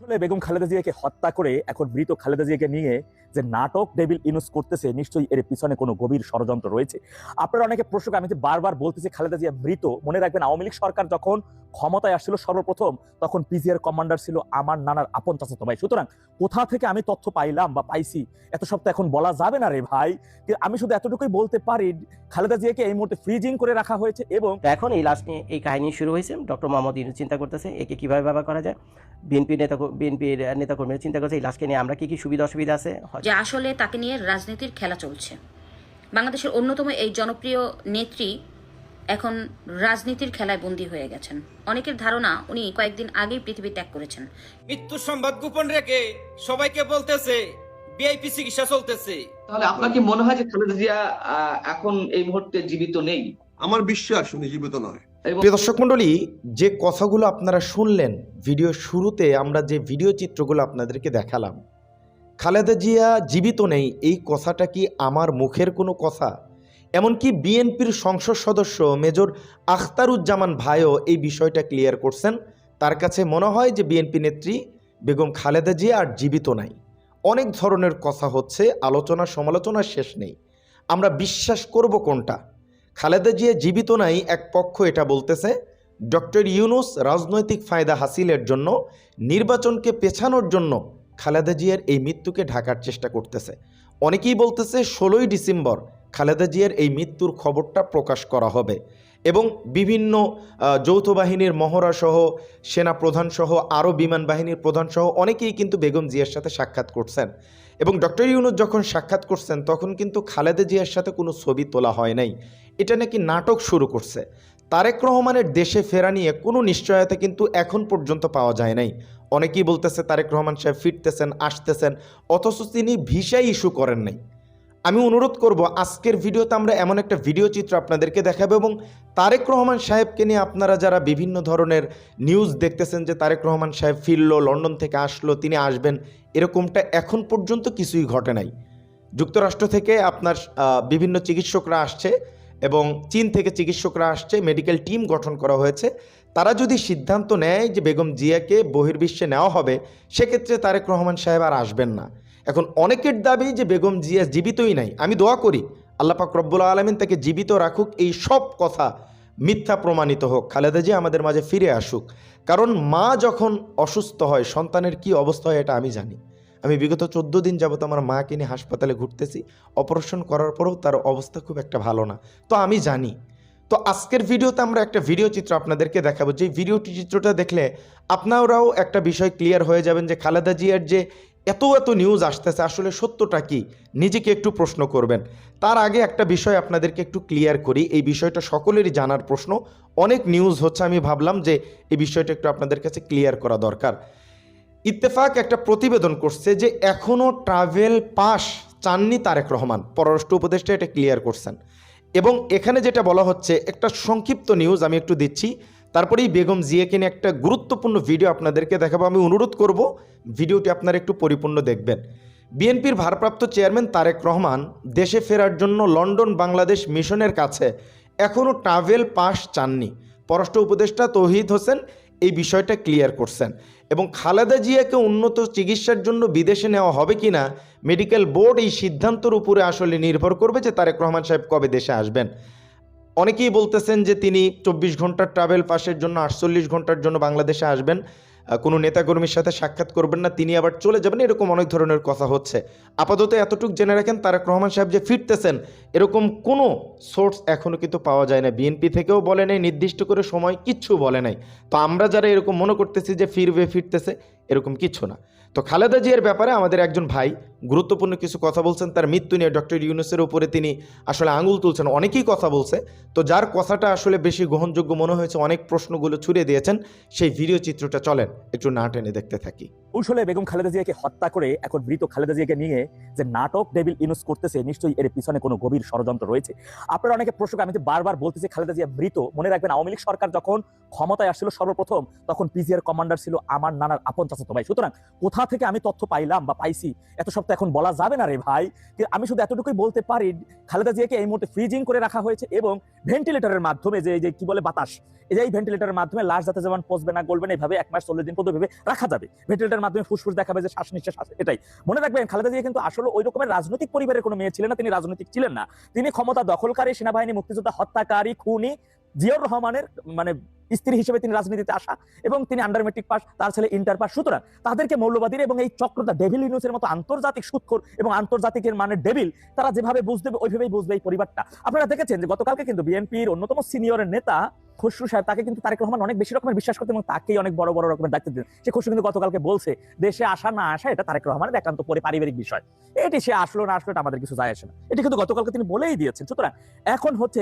আসলে বেগম খালেদা জিয়াকে হত্যা করে এখন মৃত খালেদা জিয়াকে নিয়ে যে নাটক ডেভিল ইনুস করতেছে, নিশ্চয়ই এর পিছনে কোনো গভীর ষড়যন্ত্র রয়েছে। আপনারা অনেকে প্রশ্ন আমি যে বারবার বলতেছি খালেদা জিয়া মৃত, মনে রাখবেন আওয়ামী লীগ সরকার যখন ক্ষমতায় আসছিল সর্বপ্রথম, তখন পিজিআর কমান্ডার ছিল আমার নানার আপন চাচাতো ভাই। সুতরাং কোথা থেকে আমি তথ্য পাইলাম বা পাইছি, এত সব এখন বলা যাবে না রে ভাই। আমি শুধু এতটুকুই বলতে পারি, খালেদা জিয়াকে এই মুহূর্তে ফ্রিজিং করে রাখা হয়েছে এবং এখন এই লাস্ট নিয়ে এই কাহিনী শুরু হয়েছে। ডক্টর মোহাম্মদ ইউনুস চিন্তা করতেছে, একে কীভাবে ব্যবহার করা যায়? বিএনপি নেতা বিএনপির নেতাকর্মীরা চিন্তা করছে এই লাস্টকে নিয়ে আমরা কি কি সুবিধা অসুবিধা আছে? যে আসলে তাকে নিয়ে রাজনীতির খেলা চলছে। বাংলাদেশের অন্যতম এই জনপ্রিয় নেত্রী এখন রাজনীতির খেলায় বন্দী হয়ে গেছেন। অনেকের ধারণা উনি কয়েকদিন আগেই পৃথিবী ত্যাগ করেছেন। মৃত্যুর সংবাদ গোপন রেখে সবাইকে বলতেছে বিআইপি চিকিৎসা চলতেছে। তাহলে আপনার কি মনে হয় যে খালেদা জিয়া আহ, এখন এই মুহূর্তে জীবিত নেই? আমার বিশ্বাস উনি জীবিত নয়। প্রিয় দর্শক মণ্ডলী, যে কথাগুলো আপনারা শুনলেন ভিডিও শুরুতে আমরা যে ভিডিও চিত্রগুলো আপনাদেরকে দেখালাম, খালেদা জিয়া জীবিত নেই, এই কথাটা কি আমার মুখের কোনো কথা? এমনকি বিএনপির সংসদ সদস্য মেজর আখতারুজ্জামান ভাইও এই বিষয়টা ক্লিয়ার করছেন। তার কাছে মনে হয় যে বিএনপি নেত্রী বেগম খালেদা জিয়া আর জীবিত নাই। অনেক ধরনের কথা হচ্ছে আলোচনা সমালোচনার শেষ নেই। আমরা বিশ্বাস করব কোনটা? খালেদা জিয়া জীবিত নাই, এক পক্ষ এটা বলতেছে। ডক্টর ইউনুস রাজনৈতিক ফায়দা হাসিলের জন্য, নির্বাচনকে পেছানোর জন্য খালেদা জিয়ার এই মৃত্যুকে ঢাকার চেষ্টা করতেছে। অনেকেই বলতেছে, ষোলোই ডিসেম্বর খালেদা জিয়ার এই মৃত্যুর খবরটা প্রকাশ করা হবে। এবং বিভিন্ন যৌথ বাহিনীর মহড়া সহ সেনা প্রধানসহ আরও বিমান বাহিনীর প্রধানসহ অনেকেই কিন্তু বেগম জিয়ার সাথে সাক্ষাৎ করছেন। এবং ডক্টর ইউনুস যখন সাক্ষাৎ করছেন, তখন কিন্তু খালেদা জিয়ার সাথে কোনো ছবি তোলা হয় নাই। এটা নাকি নাটক শুরু করছে। তারেক রহমানের দেশে ফেরা নিয়ে কোনো নিশ্চয়তা কিন্তু এখন পর্যন্ত পাওয়া যায় নাই। অনেকেই বলতেছে, তারেক রহমান সাহেব ফিরতেছেন, আসতেছেন, অথচ তিনি ভিসাই ইস্যু করেন নাই। আমি অনুরোধ করব, আজকের ভিডিওতে আমরা এমন একটা ভিডিও চিত্র আপনাদেরকে দেখাবো এবং তারেক রহমান সাহেবকে নিয়ে আপনারা যারা বিভিন্ন ধরনের নিউজ দেখতেছেন যে তারেক রহমান সাহেব ফিরলো, লন্ডন থেকে আসলো, তিনি আসবেন, এরকমটা এখন পর্যন্ত কিছুই ঘটে নাই। যুক্তরাষ্ট্র থেকে আপনার বিভিন্ন চিকিৎসকরা আসছে এবং চীন থেকে চিকিৎসকরা আসছে মেডিকেল টিম গঠন করা হয়েছে। তারা যদি সিদ্ধান্ত নেয় যে বেগম জিয়াকে বহির্বিশ্বে নেওয়া হবে, সেক্ষেত্রে তারেক রহমান সাহেব আর আসবেন না। এখন অনেকের দাবি যে বেগম জিয়া জীবিতই নাই। আমি দোয়া করি, আল্লাহ পাক রব্বুল আলমিন তাকে জীবিত রাখুক, এই সব কথা মিথ্যা প্রমাণিত হোক, খালেদা জিয়া আমাদের মাঝে ফিরে আসুক। কারণ মা যখন অসুস্থ হয়, সন্তানের কি অবস্থা হয় এটা আমি জানি। আমি বিগত চোদ্দ দিন যাবত আমার মাকে নিয়ে হাসপাতালে ঘুরতেছি, অপারেশন করার পরেও তার অবস্থা খুব একটা ভালো না। তো আমি জানি। তো আজকের ভিডিওতে আমরা একটা ভিডিও চিত্র আপনাদেরকে দেখাবো। যে ভিডিও চিত্রটা দেখলে আপনারাও একটা বিষয় ক্লিয়ার হয়ে যাবেন যে খালেদা জিয়ার যে এত এত নিউজ আসতেছে, আসলে সত্যটা কি? নিজেকে একটু প্রশ্ন করবেন। তার আগে একটা বিষয় আপনাদেরকে একটু ক্লিয়ার করি, এই বিষয়টা সকলেরই জানার প্রশ্ন। অনেক নিউজ হচ্ছে, আমি ভাবলাম যে এই বিষয়টা একটু আপনাদের কাছে ক্লিয়ার করা দরকার। ইত্তেফাক একটা প্রতিবেদন করছে যে এখনও ট্রাভেল পাস চাননি তারেক রহমান। পররাষ্ট্র উপদেষ্টা এটা ক্লিয়ার করছেন। এবং এখানে যেটা বলা হচ্ছে, একটা সংক্ষিপ্ত নিউজ আমি একটু দিচ্ছি। তারপরেই বেগম জিয়াকে নিয়ে একটা গুরুত্বপূর্ণ ভিডিও আপনাদেরকে দেখাবো। আমি অনুরোধ করব, ভিডিওটি আপনারা একটু পরিপূর্ণ দেখবেন। বিএনপির ভারপ্রাপ্ত চেয়ারম্যান তারেক রহমান দেশে ফেরার জন্য লন্ডন, বাংলাদেশ মিশনের কাছে এখনও ট্রাভেল পাস চাননি। পররাষ্ট্র উপদেষ্টা তৌহিদ হোসেন এই বিষয়টা ক্লিয়ার করছেন। এবং খালেদা জিয়াকে উন্নত চিকিৎসার জন্য বিদেশে নেওয়া হবে কি না মেডিকেল বোর্ড এই সিদ্ধান্তের উপরে আসলে নির্ভর করবে যে তারেক রহমান সাহেব কবে দেশে আসবেন। অনেকেই বলতেছেন যে তিনি চব্বিশ ঘণ্টার ট্রাভেল পাসের জন্য আটচল্লিশ ঘণ্টার জন্য বাংলাদেশে আসবেন। কোনো নেতাকর্মীর সাথে সাক্ষাৎ করবেন না, তিনি আবার চলে যাবেন, এরকম অনেক ধরনের কথা হচ্ছে। আপাতত এতটুকু জেনে রাখেন, তারেক রহমান সাহেব যে ফিরতেছেন, এরকম কোনো সোর্স এখনও কিন্তু পাওয়া যায় না। বিএনপি থেকেও বলে নাই, নির্দিষ্ট করে সময় কিচ্ছু বলে নাই। তো আমরা যারা এরকম মনে করতেছি যে ফিরবে, ফিরতেছে এরকম কিছু না। তো খালেদা জিয়ার ব্যাপারে আমাদের একজন ভাই গুরুত্বপূর্ণ কিছু কথা বলছেন, তার মৃত্যু নিয়ে ডক্টর ইউনুসের উপরে তিনি আসলে আঙুল তুলছেন, অনেকেই কথা বলছে। তো যার কথাটা আসলে বেশি গ্রহণযোগ্য মনে হয়েছে, অনেক প্রশ্নগুলো ছুড়ে দিয়েছেন, সেই ভিডিও চিত্রটা চলেন, একটু না টেনে দেখতে থাকি। কৌশলে বেগম খালেদা জিয়াকে হত্যা করে এখন মৃত খালেদা জিয়াকে নিয়ে যে নাটক ডেভিল ইনুস করতেছে, নিশ্চয়ই এর পিছনে কোনো গভীর ষড়যন্ত্র রয়েছে। আপনারা অনেকে প্রশ্ন আমি যে বারবার বলতেছি খালেদা জিয়া মৃত, মনে রাখবেন আওয়ামী লীগ সরকার যখন ক্ষমতায় আসছিল সর্বপ্রথম, তখন পিজিআর কমান্ডার ছিল আমার নানার আপন চাচাতো ভাই? সুতরাং কোথা থেকে আমি তথ্য পাইলাম বা পাইছি? এত সব তো এখন বলা যাবে না রে ভাই। আমি শুধু এতটুকুই বলতে পারি, খালেদা জিয়াকে এই মুহূর্তে ফ্রিজিং করে রাখা হয়েছে এবং ভেন্টিলেটরের মাধ্যমে যে যে কি বলে বাতাস, এই যে, এই ভেন্টিলেটরের মাধ্যমে লাশ যাতে যেমন পচবে না, গলবে না এইভাবে এক মাস চল্লিশ দিন পর্যন্ত ভেবে রাখা যাবে। ভেন্টিলেটর ভেন্টিলেটারের মাধ্যমে ফুসফুস দেখাবে যে শ্বাস নিঃশ্বাস আছে, এটাই। মনে রাখবেন, খালেদা জিয়া কিন্তু আসলে ওই রকমের রাজনৈতিক পরিবারের কোনো মেয়ে ছিলেন না, তিনি রাজনৈতিক ছিলেন না। তিনি ক্ষমতা দখলকারী সেনাবাহিনী, মুক্তিযোদ্ধা, হত্যাকারী, খুনি জিয়াউর রহমানের মানে স্ত্রী হিসেবে তিনি রাজনীতিতে আসা এবং তিনি আন্ডার মেট্রিক পাস তার ছেলে ইন্টার পাস সুতরাং তাদেরকে মৌলবাদীর এবং এই চক্রটা ডেভিল ইউনুসের মতো আন্তর্জাতিক সুৎখোর এবং আন্তর্জাতিকের মানে ডেভিল তারা যেভাবে বুঝ ওইভাবেই বুঝবে এই পরিবারটা। আপনারা দেখেছেন যে গতকালকে কিন্তু বিএনপির অন্যতম সিনিয়রের নেতা খসরু সাহেব, তাকে কিন্তু তারেক রহমান অনেক বেশি রকমের বিশ্বাস করতেন এবং তাকেই অনেক বড় বড় রকমের দায়িত্ব দিতেন। সে খসরু কিন্তু গতকালকে বলছে, দেশে আসা না আসা, এটা তারেক রহমানের একান্ত পরে পারিবারিক বিষয়। এটি সে আসলো না আসলো, এটা আমাদের কিছু যায় আসে না। এটি কিন্তু গতকালকে তিনি বলেই দিয়েছেন। সুতরাং এখন হচ্ছে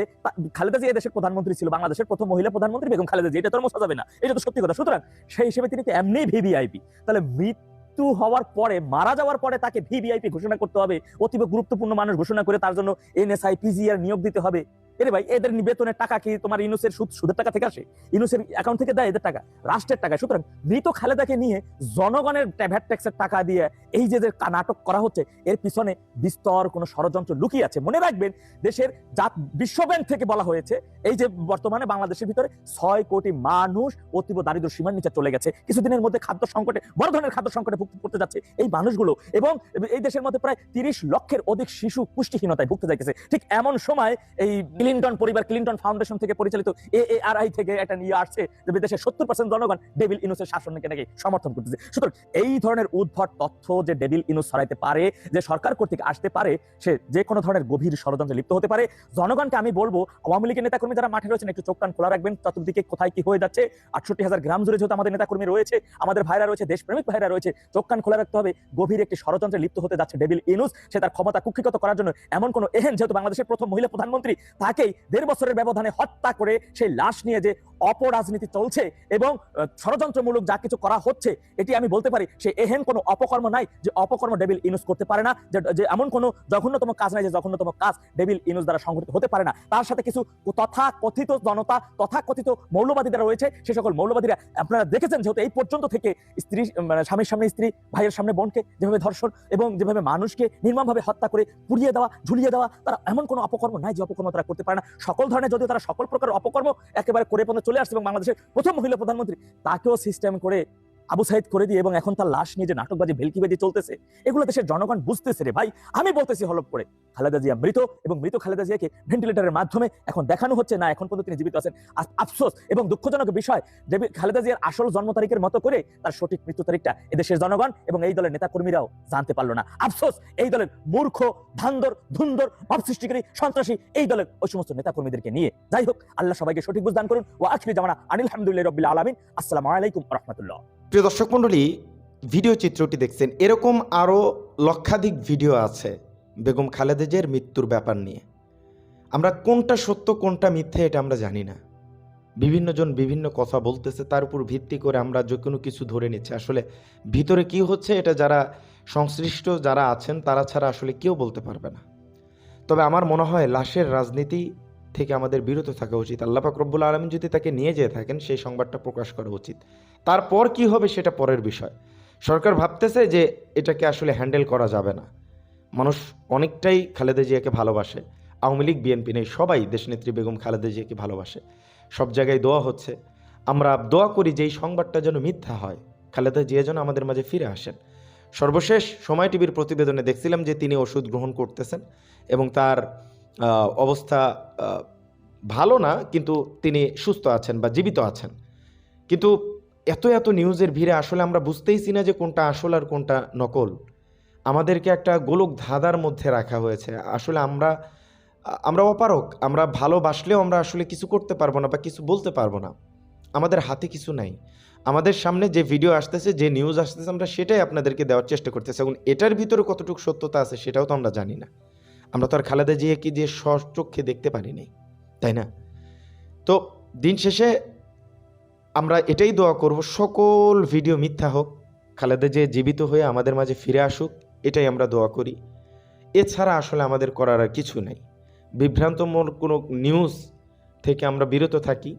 খালেদা জিয়া দেশের প্রধানমন্ত্রী ছিল, বাংলাদেশের প্রথম মহিলা প্রধানমন্ত্রী বেগম জিয়া এটা তোর মোছা যাবে না, এটা তো সত্যি কথা। সুতরাং সেই হিসেবে তিনি তো এমনি ভিভিআইপি তাহলে মৃত্যু হওয়ার পরে, মারা যাওয়ার পরে তাকে ভিভিআইপি ঘোষণা করতে হবে। অতীব গুরুত্বপূর্ণ মানুষ ঘোষণা করে তার জন্য এনএসআই পিজিআর নিয়োগ দিতে হবে। এরে ভাই, এদের বেতনের টাকা কি তোমার ইনুসের সুদ, সুদের টাকা থেকে আসে? ইনুসের অ্যাকাউন্ট থেকে দেয় এদের টাকা, রাষ্ট্রের টাকা। সুতরাং মৃত খালেদাকে নিয়ে জনগণের ভ্যাট ট্যাক্সের টাকা দিয়ে এই যে যে নাটক করা হচ্ছে, এর পিছনে বিস্তর কোনো ষড়যন্ত্র লুকিয়ে আছে। মনে রাখবেন, দেশের জাত, বিশ্বব্যাংক থেকে বলা হয়েছে, এই যে বর্তমানে বাংলাদেশের ভিতরে ছয় কোটি মানুষ অতীব দারিদ্র সীমার নিচে চলে গেছে। কিছুদিনের মধ্যে খাদ্য সংকটে, বড় ধরনের খাদ্য সংকটে করতে যাচ্ছে এই মানুষগুলো। এবং এই দেশের মধ্যে প্রায় তিরিশ লক্ষের অধিক শিশু পুষ্টিহীনতায় ভুগতে যাইতেছে। ঠিক এমন সময় এই ক্লিন্টন পরিবার, ক্লিন্টন ফাউন্ডেশন থেকে পরিচালিত এ এ আর আই থেকে একটা নিয়ে আসছে যে দেশের সত্তর পার্সেন্ট জনগণ ডেভিল ইনুসের শাসনকে নাকি সমর্থন করতেছে। সুতরাং এই ধরনের উদ্ভট তথ্য যে ডেভিল ইনুস ছড়াইতে পারে, যে সরকার কর্তৃক আসতে পারে, সে যে কোনো ধরনের গভীর ষড়যন্ত্রে লিপ্ত হতে পারে। জনগণকে আমি বলব, আওয়ামী লীগের নেতাকর্মী যারা মাঠে রয়েছেন, একটু চোখ কান খোলা রাখবেন, চতুর্দিকে কোথায় কি হয়ে যাচ্ছে। আটষট্টি হাজার গ্রাম জুড়ে যেহেতু আমাদের নেতাকর্মী রয়েছে, আমাদের ভাইরা রয়েছে, দেশপ্রেমিক ভাইরা রয়েছে, চোখ কান খোলা রাখতে হবে। গভীর একটি ষড়যন্ত্রে লিপ্ত হতে যাচ্ছে ডেভিল ইনুস। সে তার ক্ষমতা কুক্ষিগত করার জন্য এমন কোন এহেন, যেহেতু বাংলাদেশের প্রথম মহিলা প্রধানমন্ত্রী তাকেই দেড় বছরের ব্যবধানে হত্যা করে সেই লাশ নিয়ে যে অপরাজনীতি চলছে এবং ষড়যন্ত্রমূলক যা কিছু করা হচ্ছে, এটি আমি বলতে পারি সে এহেন কোনো অপকর্ম নাই যে অপকর্ম ডেভিল ইনুস করতে পারে না, যে এমন কোনো জঘন্যতম কাজ নাই যে জঘন্যতম কাজ ডেভিল ইনুস দ্বারা সংঘটিত হতে পারে না। তার সাথে কিছু তথা কথিত জনতা তথা কথিত মৌলবাদী যারা রয়েছে, সে সকল মৌলবাদীরা, আপনারা দেখেছেন যেহেতু এই পর্যন্ত থেকে স্ত্রী মানে স্বামীর সামনে স্ত্রী, ভাইয়ের সামনে বোনকে যেভাবে ধর্ষণ এবং যেভাবে মানুষকে নির্মমভাবে হত্যা করে পুড়িয়ে দেওয়া, ঝুলিয়ে দেওয়া, তারা এমন কোনো অপকর্ম নাই যে অপকর্ম তারা করতে পারে না। সকল ধরনের যদিও তারা সকল প্রকার অপকর্ম একেবারে করে পর্যন্ত চলে আসছে এবং বাংলাদেশের প্রথম মহিলা প্রধানমন্ত্রী, তাকেও সিস্টেম করে আবু সাইদ করে দিয়ে এবং এখন তার লাশ নিয়ে যে নাটকবাজি, ভেলকিবাজি চলতেছে এগুলো দেশের জনগণ বুঝতেছে রে ভাই, আমি বলতেছি হলপ করে। খালেদা জিয়া মৃত এবং মৃত খালেদা জিয়াকে ভেন্টিলেটরের মাধ্যমে এখন দেখানো হচ্ছে না, এখন পর্যন্ত তিনি জীবিত আছেন। আফসোস এবং দুঃখজনক বিষয় ডেভিড খালেদা জিয়ার আসল জন্ম তারিখের মতো করে তার সঠিক মৃত্যু তারিখটা এদেশের জনগণ এবং এই দলের নেতাকর্মীরাও জানতে পারল না। আফসোস, এই দলের মূর্খ ধান্দর ধুন্দর ভাব সৃষ্টিকারী, সন্ত্রাসী, এই দলের ওই সমস্ত নেতাকর্মীদেরকে নিয়ে। যাই হোক, আল্লাহ সবাইকে সঠিক বুঝদান করুন। ও আখিরি জামানা আনিল হামদুলিল্লাহ রবিল আলমিন। আসসালামু আলাইকুম রহমতুল্লাহ। প্রিয় দর্শক মণ্ডলী, ভিডিও চিত্রটি দেখছেন। এরকম আরও লক্ষাধিক ভিডিও আছে বেগম খালেদেজের মৃত্যুর ব্যাপার নিয়ে। আমরা কোনটা সত্য, কোনটা মিথ্যে এটা আমরা জানি না। বিভিন্নজন বিভিন্ন কথা বলতেছে, তার উপর ভিত্তি করে আমরা যে কোনো কিছু ধরে নিচ্ছি। আসলে ভিতরে কি হচ্ছে এটা যারা সংশ্লিষ্ট যারা আছেন, তারা ছাড়া আসলে কেউ বলতে পারবে না। তবে আমার মনে হয় লাশের রাজনীতি থেকে আমাদের বিরত থাকা উচিত। আল্লাহ রব্বুল আলমিন যদি তাকে নিয়ে যেয়ে থাকেন, সেই সংবাদটা প্রকাশ করা উচিত। তারপর কি হবে সেটা পরের বিষয়। সরকার ভাবতেছে যে এটাকে আসলে হ্যান্ডেল করা যাবে না। মানুষ অনেকটাই খালেদা জিয়াকে ভালোবাসে। আওয়ামী লীগ, বিএনপি নেই, সবাই দেশনেত্রী বেগম খালেদা জিয়াকে ভালোবাসে। সব জায়গায় দোয়া হচ্ছে। আমরা দোয়া করি যে এই সংবাদটা যেন মিথ্যা হয়। খালেদা জিয়া যেন আমাদের মাঝে ফিরে আসেন। সর্বশেষ সময় টিভির প্রতিবেদনে দেখছিলাম যে তিনি ওষুধ গ্রহণ করতেছেন এবং তার অবস্থা ভালো না, কিন্তু তিনি সুস্থ আছেন বা জীবিত আছেন। কিন্তু এত এত নিউজের ভিড়ে আসলে আমরা বুঝতেইছি না যে কোনটা আসল আর কোনটা নকল। আমাদেরকে একটা গোলক ধাঁধার মধ্যে রাখা হয়েছে। আসলে আমরা আমরা অপারক, আমরা ভালোবাসলেও আমরা আসলে কিছু করতে পারব না বা কিছু বলতে পারব না। আমাদের হাতে কিছু নাই। আমাদের সামনে যে ভিডিও আসতেছে, যে নিউজ আসতেছে, আমরা সেটাই আপনাদেরকে দেওয়ার চেষ্টা করতেছি। এবং এটার ভিতরে কতটুকু সত্যতা আছে সেটাও তো আমরা জানি না। আমরা তো আর খালেদা জিয়াকে দিয়ে সচক্ষে দেখতে পারিনি, তাই না? তো দিন শেষে আমরা এটাই দোয়া করব, সকল ভিডিও মিথ্যা হোক, খালেদা যে জীবিত হয়ে আমাদের মাঝে ফিরে আসুক, এটাই আমরা দোয়া করি। এছাড়া আসলে আমাদের করার আর কিছু নেই। বিভ্রান্তমূলক কোনো নিউজ থেকে আমরা বিরত থাকি।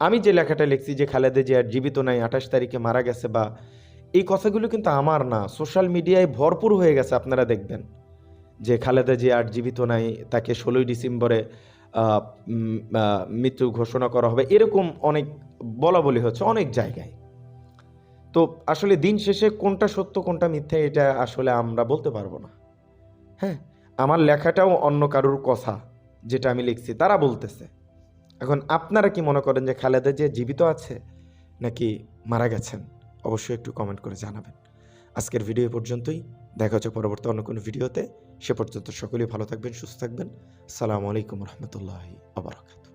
আমি যে লেখাটা লিখছি যে খালেদা আর জীবিত নাই, আঠাশ তারিখে মারা গেছে বা এই কথাগুলো কিন্তু আমার না সোশ্যাল মিডিয়ায় ভরপুর হয়ে গেছে, আপনারা দেখবেন। যে খালেদা যে আর জীবিত নাই, তাকে ষোলোই ডিসেম্বরে মৃত্যু ঘোষণা করা হবে। এরকম অনেক বলা বলি হচ্ছে অনেক জায়গায়। তো আসলে দিন শেষে কোনটা সত্য, কোনটা মিথ্যা এটা আসলে আমরা বলতে পারব না। হ্যাঁ আমার লেখাটাও অন্য কারোর কথা যেটা আমি লিখছি, তারা বলতেছে। এখন আপনারা কি মনে করেন যে খালেদা যে জীবিত আছে নাকি মারা গেছেন? অবশ্যই একটু কমেন্ট করে জানাবেন। আজকের ভিডিও পর্যন্তই। দেখা হচ্ছে পরবর্তী অন্য কোনো ভিডিওতে সে পর্যন্ত সকলেই ভালো থাকবেন সুস্থ থাকবেন। সালাম আলাইকুম রহমতুল্লাহ আবরাকাত